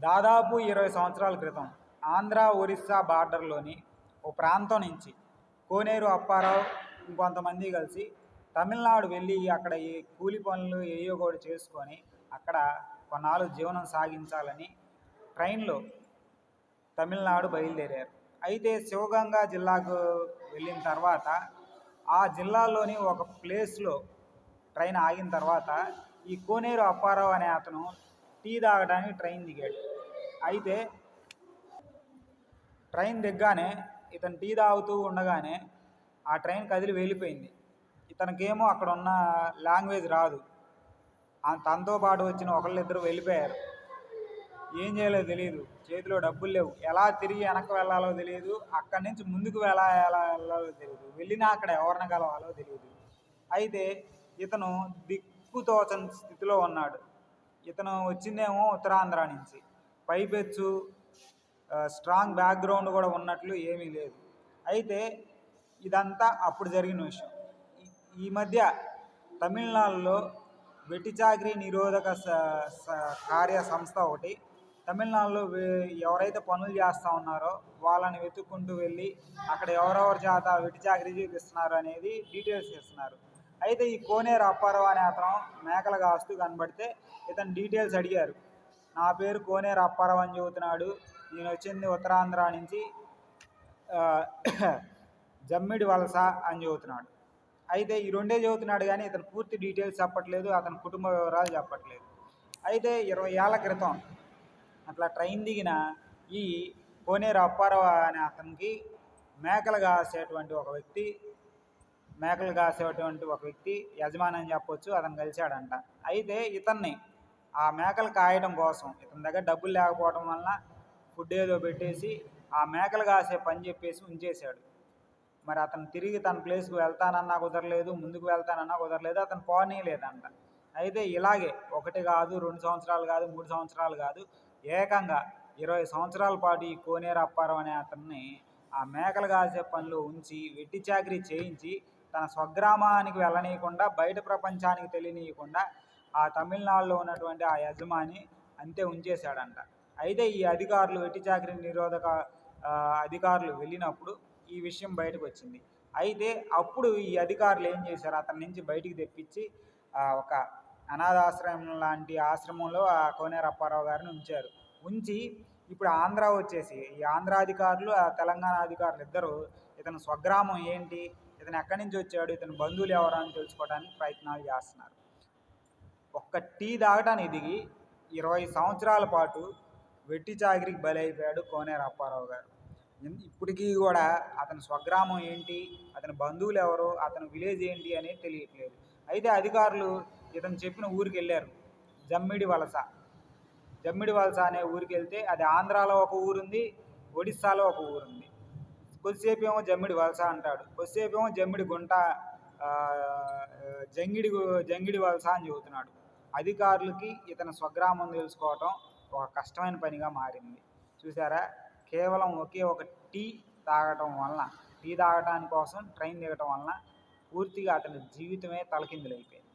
దాదాపు ఇరవై సంవత్సరాల క్రితం ఆంధ్ర ఒరిస్సా బార్డర్లోని ఓ ప్రాంతం నుంచి కోనేరు అప్పారావు ఇంకొంతమంది కలిసి తమిళనాడు వెళ్ళి అక్కడ ఈ కూలి పనులు ఏయో కూడా చేసుకొని అక్కడ కొన్నాళ్ళు జీవనం సాగించాలని ట్రైన్లో తమిళనాడు బయలుదేరారు. అయితే శివగంగా జిల్లాకు వెళ్ళిన తర్వాత ఆ జిల్లాలోని ఒక ప్లేస్లో ట్రైన్ ఆగిన తర్వాత ఈ కోనేరు అప్పారావు అనే అతను టీ తాగడానికి ట్రైన్ దిగాడు. అయితే ట్రైన్ దిగ్గానే ఇతను టీ తాగుతూ ఉండగానే ఆ ట్రైన్ కదిలి వెళ్ళిపోయింది. ఇతనికేమో అక్కడ ఉన్న లాంగ్వేజ్ రాదు. తనతో పాటు వచ్చిన ఒకళ్ళిద్దరు వెళ్ళిపోయారు. ఏం చేయాలో తెలియదు చేతిలో డబ్బులు లేవు. ఎలా తిరిగి వెనక్కి వెళ్ళాలో తెలియదు అక్కడి నుంచి ముందుకు వెళ్ళా ఎలా వెళ్ళాలో తెలియదు వెళ్ళినా అక్కడ ఎవరిని కలవాలో తెలియదు అయితే ఇతను దిక్కుతోచని స్థితిలో ఉన్నాడు. ఇతను వచ్చిందేమో ఉత్తరాంధ్ర నుంచి. పైపెచ్చు స్ట్రాంగ్ బ్యాక్గ్రౌండ్ కూడా ఉన్నట్లు ఏమీ లేదు. అయితే ఇదంతా అప్పుడు జరిగిన విషయం. ఈ- మధ్య తమిళనాడులో వెట్టి చాకరీ నిరోధక కార్య సంస్థ ఒకటి తమిళనాడులో ఎవరైతే పనులు చేస్తూ ఉన్నారో వాళ్ళని వెతుక్కుంటూ వెళ్ళి అక్కడ ఎవరెవరి చేత వెట్టి చాకరీ చూపిస్తున్నారు అనేది డీటెయిల్స్ ఇస్తున్నారు. అయితే ఈ కోనేరు అప్పారావు అనే అతను మేకలు కాస్తూ కనబడితే ఇతను డీటెయిల్స్ అడిగారు. నా పేరు కోనేరు అప్పారావు అని చెబుతున్నాడు. నేను వచ్చింది ఉత్తరాంధ్ర నుంచి జమ్మిడి వలస అని చెబుతున్నాడు. అయితే ఈ రెండే చెబుతున్నాడు కానీ ఇతను పూర్తి డీటెయిల్స్ చెప్పట్లేదు అతని కుటుంబ వివరాలు చెప్పట్లేదు. అయితే ఇరవై ఏళ్ళ క్రితం అట్లా ట్రైన్ దిగిన ఈ కోనేరు అప్పారావు అనే అతనికి మేకలు కాసేటువంటి ఒక వ్యక్తి మేకలు కాసేటువంటి ఒక వ్యక్తి యజమాని అని చెప్పొచ్చు అతను కలిశాడంట. అయితే ఇతన్ని ఆ మేకలు కాయడం కోసం ఇతని దగ్గర డబ్బులు లేకపోవడం వలన ఫుడ్ ఏదో పెట్టేసి ఆ మేకలు కాసే పని చెప్పేసి ఉంచేశాడు. మరి అతను తిరిగి తన ప్లేస్కి వెళ్తానన్నా కుదరలేదు ముందుకు వెళ్తానన్నా కుదరలేదు అతను పోనీయలేదంట. అయితే ఇలాగే ఒకటి కాదు రెండు సంవత్సరాలు కాదు మూడు సంవత్సరాలు కాదు ఏకంగా ఇరవై సంవత్సరాల పాటు ఈ కోనేరు అప్పారం అనే అతన్ని ఆ మేకలు కాసే పనిలో ఉంచి వెట్టి చాకరీ చేయించి తన స్వగ్రామానికి వెళ్ళనీయకుండా బయట ప్రపంచానికి తెలియనీయకుండా ఆ తమిళనాడులో ఉన్నటువంటి ఆ యజమాని అంతే ఉంచేశాడంట. అయితే ఈ అధికారులు వెట్టి చాకరీ నిరోధక అధికారులు వెళ్ళినప్పుడు ఈ విషయం బయటకు వచ్చింది అయితే అప్పుడు ఈ అధికారులు ఏం చేశారు? అతని నుంచి బయటికి తెప్పించి ఒక అనాథాశ్రమం లాంటి ఆశ్రమంలో ఆ కోనేరప్పారావు గారిని ఉంచారు. ఉంచి ఇప్పుడు ఆంధ్ర వచ్చేసి ఈ ఆంధ్ర అధికారులు ఆ తెలంగాణ అధికారులు ఇద్దరు ఇతని స్వగ్రామం ఏంటి? ఇతను ఎక్కడి నుంచి వచ్చాడు ఇతని బంధువులు ఎవరు అని తెలుసుకోవడానికి ప్రయత్నాలు చేస్తున్నారు. ఒక్క టీ తాగటానికి దిగి ఇరవై సంవత్సరాల పాటు వెట్టి చాకిరికి బలైపోయాడు కోనేరు అప్పారావు గారు. ఇప్పటికీ కూడా అతని స్వగ్రామం ఏంటి అతని బంధువులు ఎవరు అతని విలేజ్ ఏంటి అనేది తెలియట్లేదు. అయితే అధికారులు ఇతను చెప్పిన ఊరికి వెళ్ళారు జమ్మిడి వలస. జమ్మిడి వలస అనే ఊరికి వెళ్తే అది ఆంధ్రాలో ఒక ఊరుంది ఒడిస్సాలో ఒక ఊరుంది. కొద్దిసేపు ఏమో జమ్మిడి వలస అంటాడు. కొద్దిసేపు ఏమో జమ్మిడి గుంట జంగిడి గు- జంగిడి వలస అని చెబుతున్నాడు. అధికారులకి ఇతని స్వగ్రామం తెలుసుకోవటం ఒక కష్టమైన పనిగా మారింది. చూసారా? కేవలం ఒకే ఒక టీ తాగటం వలన టీ తాగటానికి కోసం ట్రైన్ దిగటం వలన పూర్తిగా అతని జీవితమే తలకిందులైపోయింది.